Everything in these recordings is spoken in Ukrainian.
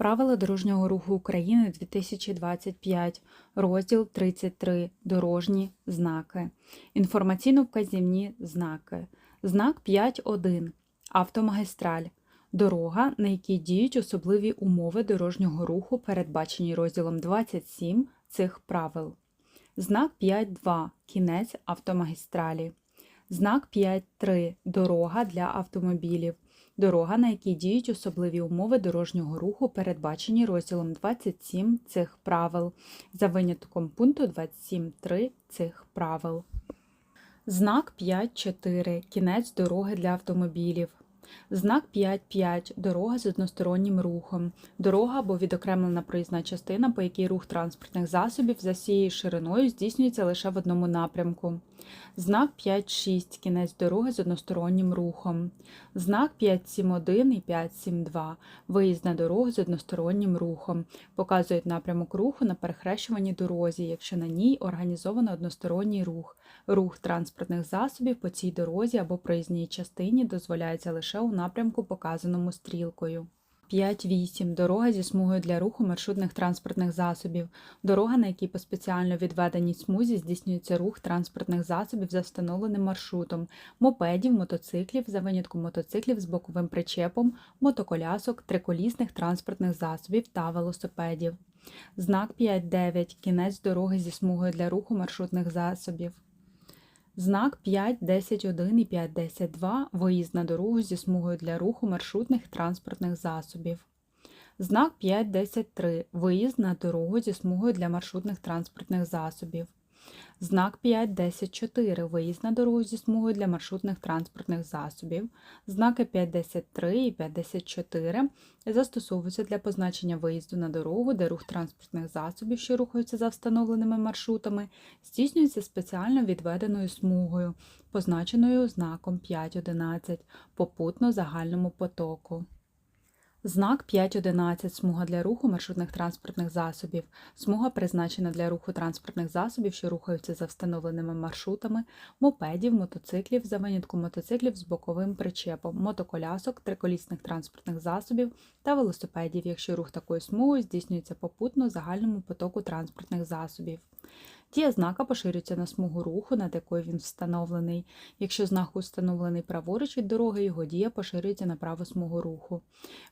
Правила дорожнього руху України 2025, розділ 33. Дорожні знаки. Інформаційно-вказівні знаки. Знак 5.1. Автомагістраль. Дорога, на якій діють особливі умови дорожнього руху, передбачені розділом 27 цих правил. Знак 5.2. Кінець автомагістралі. Знак 5.3. Дорога для автомобілів. Дорога, на якій діють особливі умови дорожнього руху, передбачені розділом 27 цих правил, за винятком пункту 27.3 цих правил. Знак 5.4. Кінець дороги для автомобілів. Знак 5.5. Дорога з одностороннім рухом. Дорога або відокремлена проїзна частина, по якій рух транспортних засобів за всією шириною здійснюється лише в одному напрямку. Знак 5.6. Кінець дороги з одностороннім рухом. Знак 5.7.1 і 5.7.2. Виїзд на з одностороннім рухом. Показують напрямок руху на перехрещуваній дорозі, якщо на ній організовано односторонній рух. Рух транспортних засобів по цій дорозі або проїзній частині дозволяється лише у напрямку, показаному стрілкою. 5.8. Дорога зі смугою для руху маршрутних транспортних засобів. Дорога, на якій по спеціально відведеній смузі здійснюється рух транспортних засобів за встановленим маршрутом, мопедів, мотоциклів, за винятком мотоциклів з боковим причепом, мотоколясок, триколісних транспортних засобів та велосипедів. Знак 5.9. Кінець дороги зі смугою для руху маршрутних засобів. Знак 5.10.1 і 5.10.2 Виїзд на дорогу зі смугою для руху маршрутних транспортних засобів. Знак 5.10.3 Виїзд на дорогу зі смугою для маршрутних транспортних засобів. Знак 5.10.4 Виїзд на дорогу зі смугою для маршрутних транспортних засобів. Знаки 5.10.3 і 5.10.4 застосовуються для позначення виїзду на дорогу, де рух транспортних засобів, що рухаються за встановленими маршрутами, здійснюється спеціально відведеною смугою, позначеною знаком 5.11 попутно загальному потоку. Знак 5.11. Смуга для руху маршрутних транспортних засобів. Смуга призначена для руху транспортних засобів, що рухаються за встановленими маршрутами, мопедів, мотоциклів, за винятком мотоциклів з боковим причепом, мотоколясок, триколісних транспортних засобів та велосипедів, якщо рух такою смугою здійснюється попутно загальному потоку транспортних засобів. Дія знака поширюється на смугу руху, над якою він встановлений. Якщо знак встановлений праворуч від дороги, його дія поширюється на праву смугу руху.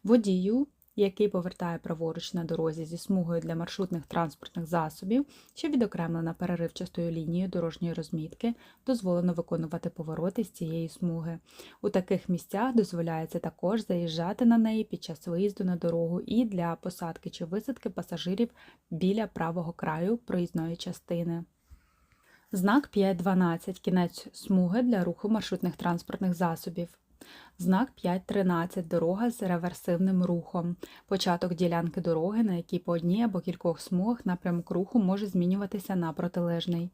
Водію, який повертає праворуч на дорозі зі смугою для маршрутних транспортних засобів, що відокремлена переривчастою лінією дорожньої розмітки, дозволено виконувати повороти з цієї смуги. У таких місцях дозволяється також заїжджати на неї під час виїзду на дорогу і для посадки чи висадки пасажирів біля правого краю проїзної частини. Знак 5.12. Кінець смуги для руху маршрутних транспортних засобів. Знак 5.13. Дорога з реверсивним рухом. Початок ділянки дороги, на якій по одній або кількох смугах напрямок руху може змінюватися на протилежний.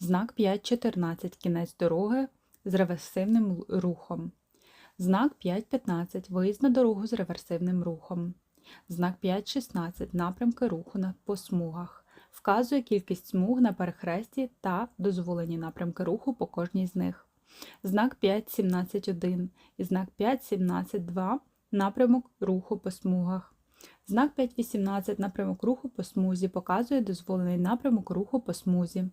Знак 5.14. Кінець дороги з реверсивним рухом. Знак 5.15. Виїзд на дорогу з реверсивним рухом. Знак 5.16. Напрямки руху по смугах. Вказує кількість смуг на перехресті та дозволені напрямки руху по кожній з них. Знак 5.17.1 і знак 5.17.2 напрямок руху по смугах. Знак 5.18 напрямок руху по смузі показує дозволений напрямок руху по смузі.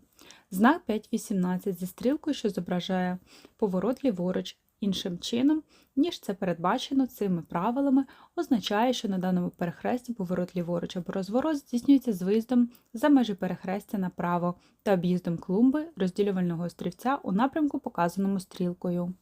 Знак 5.18 зі стрілкою, що зображає поворот ліворуч іншим чином, ніж це передбачено цими правилами, означає, що на даному перехресті поворот ліворуч або розворот здійснюється з виїздом за межі перехрестя направо та об'їздом клумби розділювального острівця у напрямку, показаному стрілкою.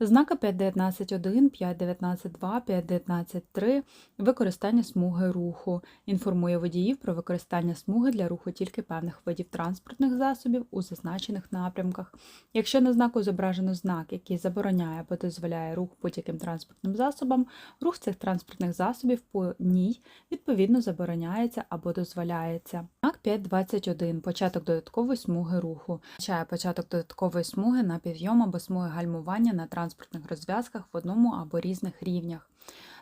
Знака 5.19.1, 5.19.2, 5.19.3 використання смуги руху. Інформує водіїв про використання смуги для руху тільки певних видів транспортних засобів у зазначених напрямках. Якщо на знаку зображено знак, який забороняє або дозволяє рух будь-яким транспортним засобам, рух цих транспортних засобів по ній відповідно забороняється або дозволяється. Знак 5.21. Початок додаткової смуги руху. Означає початок додаткової смуги на підйом або смуги гальмування на транспортних розв'язках в одному або різних рівнях.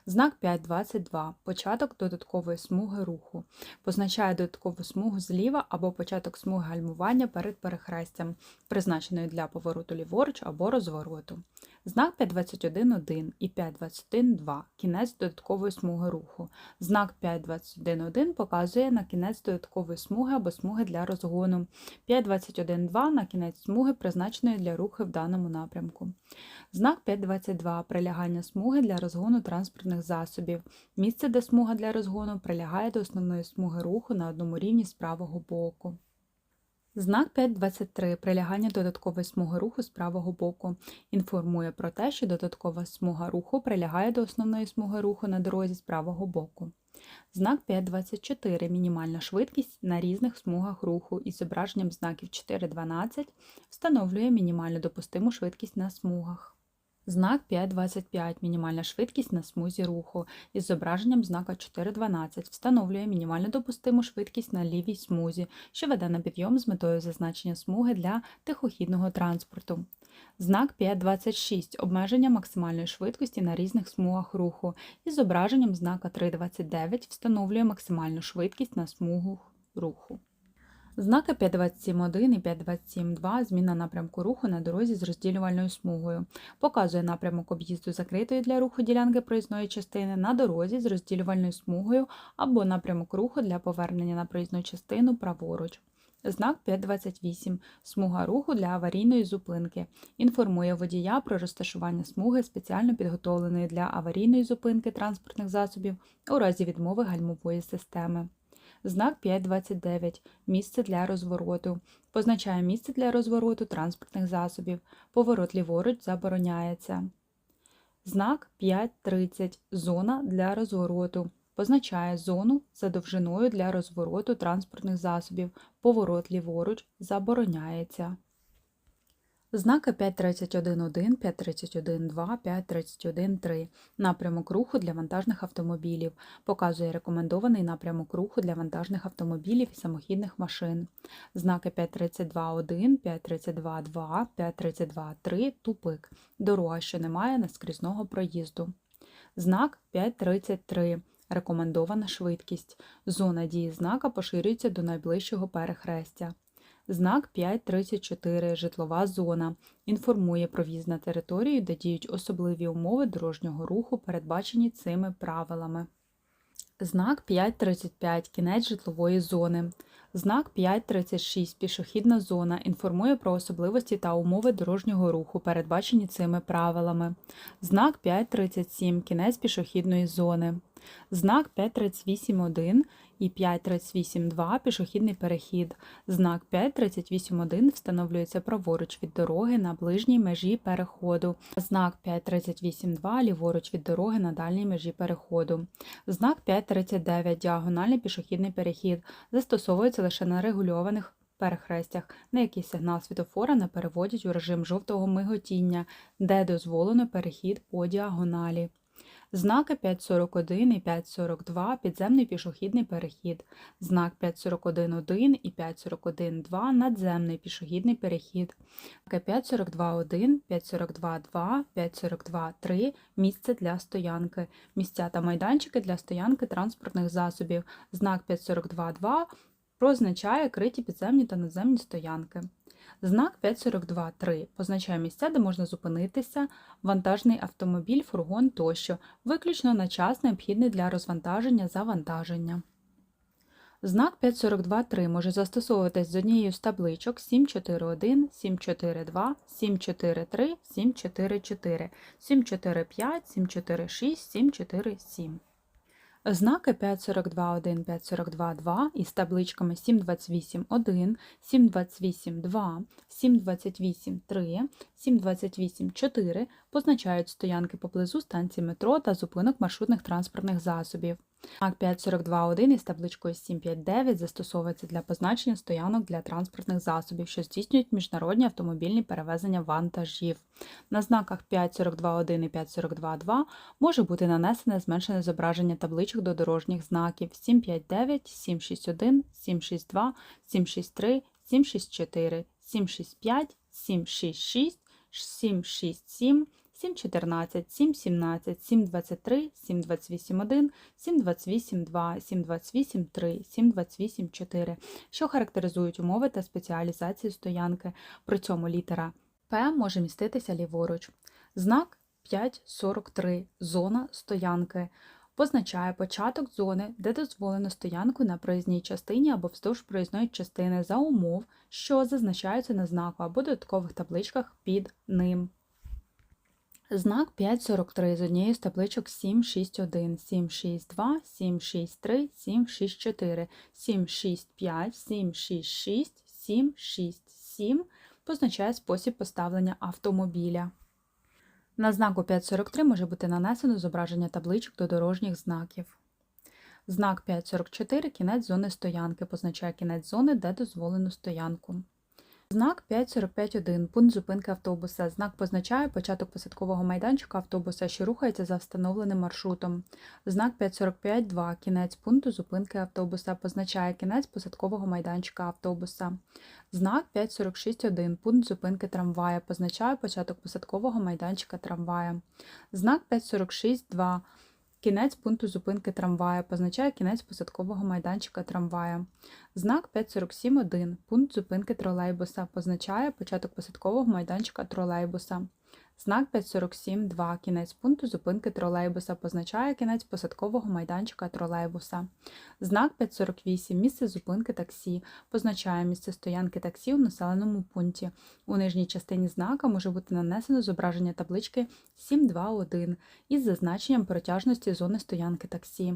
Знак 5.22. Початок додаткової смуги руху. Позначає додаткову смугу зліва або початок смуги гальмування перед перехрестям, призначеної для повороту ліворуч або розвороту. Знак 521.1 і 521.2 – кінець додаткової смуги руху. Знак 521.1 показує на кінець додаткової смуги або смуги для розгону. 521.2 на кінець смуги, призначеної для руху в даному напрямку. Знак 522 прилягання смуги для розгону транспортних засобів. Місце, де смуга для розгону прилягає до основної смуги руху на одному рівні з правого боку. Знак 523 прилягання додаткової смуги руху з правого боку інформує про те, що додаткова смуга руху прилягає до основної смуги руху на дорозі з правого боку. Знак 524 мінімальна швидкість на різних смугах руху із зображенням знаків 4.12 встановлює мінімальну допустиму швидкість на смугах. Знак 5.25 мінімальна швидкість на смузі руху із зображенням знака 4.12 встановлює мінімальну допустиму швидкість на лівій смузі, що веде на підйом з метою зазначення смуги для тихохідного транспорту. Знак 5.26 обмеження максимальної швидкості на різних смугах руху із зображенням знака 3.29 встановлює максимальну швидкість на смугу руху. Знаки 527.1 і 527.2 зміна напрямку руху на дорозі з розділювальною смугою. Показує напрямок об'їзду закритої для руху ділянки проїзної частини на дорозі з розділювальною смугою або напрямок руху для повернення на проїзну частину праворуч. Знак 528. Смуга руху для аварійної зупинки. Інформує водія про розташування смуги спеціально підготовленої для аварійної зупинки транспортних засобів у разі відмови гальмової системи. Знак 529. Місце для розвороту. Позначає місце для розвороту транспортних засобів. Поворот ліворуч забороняється. Знак 530. Зона для розвороту. Позначає зону за довжиною для розвороту транспортних засобів. Поворот ліворуч забороняється. Знаки 531.1, 531.2, 531.3. Напрямок руху для вантажних автомобілів. Показує рекомендований напрямок руху для вантажних автомобілів і самохідних машин. Знаки 532.1, 532.2, 532.3 тупик. Дорога, що не має наскрізного проїзду. Знак 533. Рекомендована швидкість. Зона дії знака поширюється до найближчого перехрестя. Знак 534 Житлова зона інформує про в'їзд на територію, де діють особливі умови дорожнього руху, передбачені цими правилами. Знак 535 Кінець житлової зони. Знак 536 Пішохідна зона інформує про особливості та умови дорожнього руху, передбачені цими правилами. Знак 537 Кінець пішохідної зони. Знак 538.1 і 538.2 пішохідний перехід. Знак 538.1 встановлюється праворуч від дороги на ближній межі переходу. Знак 538.2 ліворуч від дороги на дальній межі переходу. Знак 539 діагональний пішохідний перехід застосовується лише на регульованих перехрестях, на який сигнал світофора не переводять у режим жовтого миготіння, де дозволено перехід по діагоналі. Знаки 541 і 542 підземний пішохідний перехід. Знак 541.1 і 541.2 надземний пішохідний перехід. Знаки 542.1, 542.2, 542.3 місце для стоянки. Місця та майданчики для стоянки транспортних засобів. Знак 542.2 позначає криті підземні та надземні стоянки. Знак 542.3 позначає місця, де можна зупинитися, вантажний автомобіль, фургон тощо, виключно на час, необхідний для розвантаження завантаження. Знак 542.3 може застосовуватись з однією з табличок 741, 742, 743, 744, 745, 746, 747. Знаки 542.1, 542.2 із табличками 728.1, 728.2, 728.3, 728.4 позначають стоянки поблизу станції метро та зупинок маршрутних транспортних засобів. Знак 542.1 із табличкою 759 застосовується для позначення стоянок для транспортних засобів, що здійснюють міжнародні автомобільні перевезення вантажів. На знаках 542.1 і 542.2 може бути нанесене зменшене зображення табличок до дорожніх знаків 759, 761, 762, 763, 764, 765, 766, 767, 7.14, 7.17, 7.23, 7.28.1, 7.28.2, 7.28.3, 7.28.4, що характеризують умови та спеціалізацію стоянки. При цьому літера П може міститися ліворуч. Знак 5.43 зона стоянки позначає початок зони, де дозволено стоянку на проїзній частині або вздовж проїзної частини за умов, що зазначаються на знаку або додаткових табличках під ним. Знак 543 з однієї з табличок 761, 762, 763, 764, 765, 766, 767 позначає спосіб поставлення автомобіля. На знаку 543 може бути нанесено зображення табличок до дорожніх знаків. Знак 544 кінець зони стоянки позначає кінець зони, де дозволено стоянку. Знак 545.1 пункт зупинки автобуса. Знак позначає початок посадкового майданчика автобуса, що рухається за встановленим маршрутом. Знак 545.2 кінець пункту зупинки автобуса позначає кінець посадкового майданчика автобуса. Знак 546.1 пункт зупинки трамвая позначає початок посадкового майданчика трамвая. Знак 546.2 Кінець пункту зупинки трамвая позначає кінець посадкового майданчика трамвая. Знак 547.1 пункт зупинки тролейбуса позначає початок посадкового майданчика тролейбуса. Знак 547.2 кінець пункту зупинки тролейбуса позначає кінець посадкового майданчика тролейбуса. Знак 548 місце зупинки таксі позначає місце стоянки таксі у населеному пункті. У нижній частині знака може бути нанесено зображення таблички 721 із зазначенням протяжності зони стоянки таксі.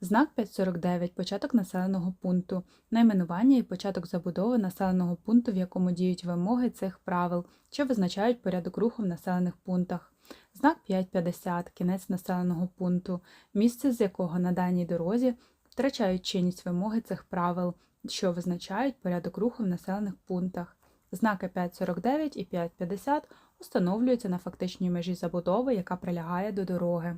Знак 549 початок населеного пункту, найменування і початок забудови населеного пункту, в якому діють вимоги цих правил, що визначають порядок руху в населених пунктах. Знак 550 кінець населеного пункту, місце з якого на даній дорозі втрачають чинність вимоги цих правил, що визначають порядок руху в населених пунктах. Знаки 549 і 550 установлюються на фактичній межі забудови, яка прилягає до дороги.